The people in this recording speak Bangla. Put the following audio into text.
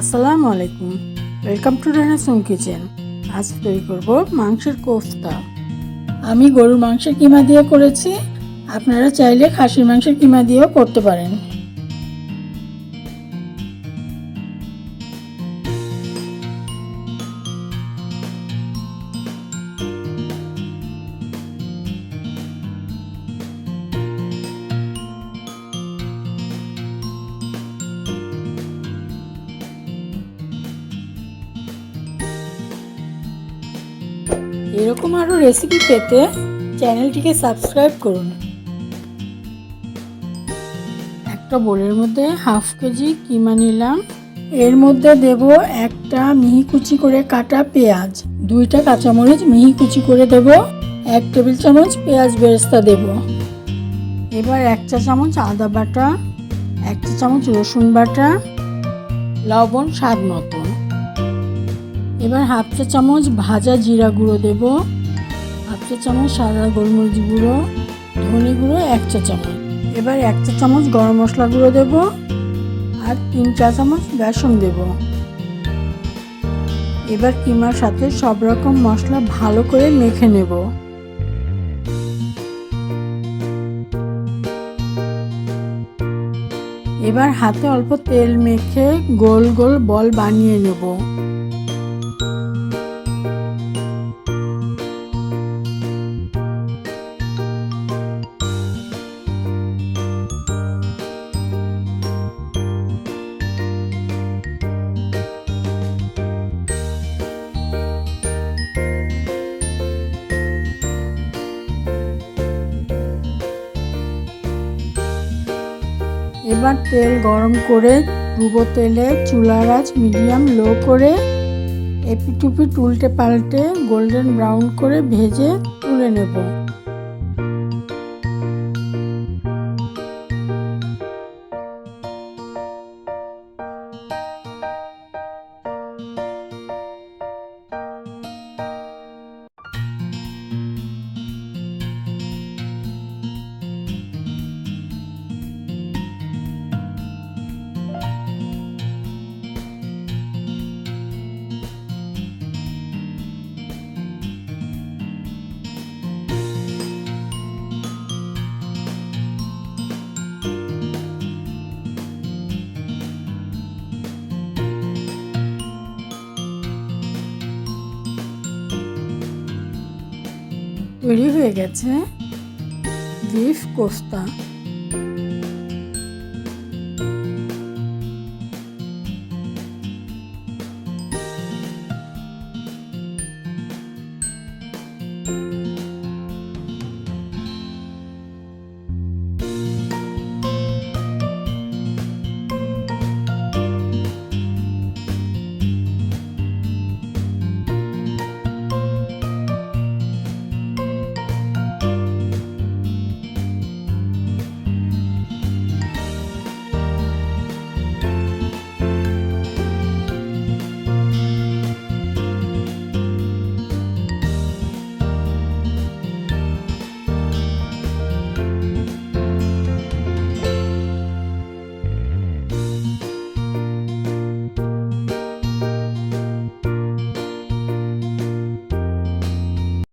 আসসালামু আলাইকুম। ওয়েলকাম টু রানাসুম কিচেন আজ তৈরি করব মাংসের কোফতা। আমি গরুর মাংসের কিমা দিয়ে করেছি। আপনারা চাইলে খাসির মাংসের কিমা দিয়েও করতে পারেন। এরকম আরও রেসিপি পেতে চ্যানেলটিকে সাবস্ক্রাইব করুন। একটা বোলের মধ্যে হাফ কেজি কিমা নিলাম। এর মধ্যে দেব একটা মিহি কুচি করে কাটা পেঁয়াজ। দুইটা কাঁচামরিচ মিহি কুচি করে দেব। এক টেবিল চামচ পেঁয়াজ বেরেস্তা দেব। এবার এক চা চামচ আদা বাটা, এক চা চামচ রসুন বাটা, লবণ স্বাদ মতন। এবার হাফ চা চামচ ভাজা জিরা গুঁড়ো দেব। হাফ চা চামচ সাদা গোলমরিচ গুঁড়ো, ধনে গুঁড়ো, এক চা চামচ। এবার এক চা চামচ গরম মশলা গুঁড়ো দেব আর তিন চা চামচ বেসন দেব। এবার কিমার সাথে সব রকম মশলা ভালো করে মেখে নেব। এবার হাতে অল্প তেল মেখে গোল গোল বল বানিয়ে নেব। এবার তেল গরম করে ডুবো তেলে চুলার আঁচ মিডিয়াম লো করে এপিটুপি উল্টে পাল্টে গোল্ডেন ব্রাউন করে ভেজে তুলে নেব। তৈরি হয়ে গেছে বিফ কোফতা।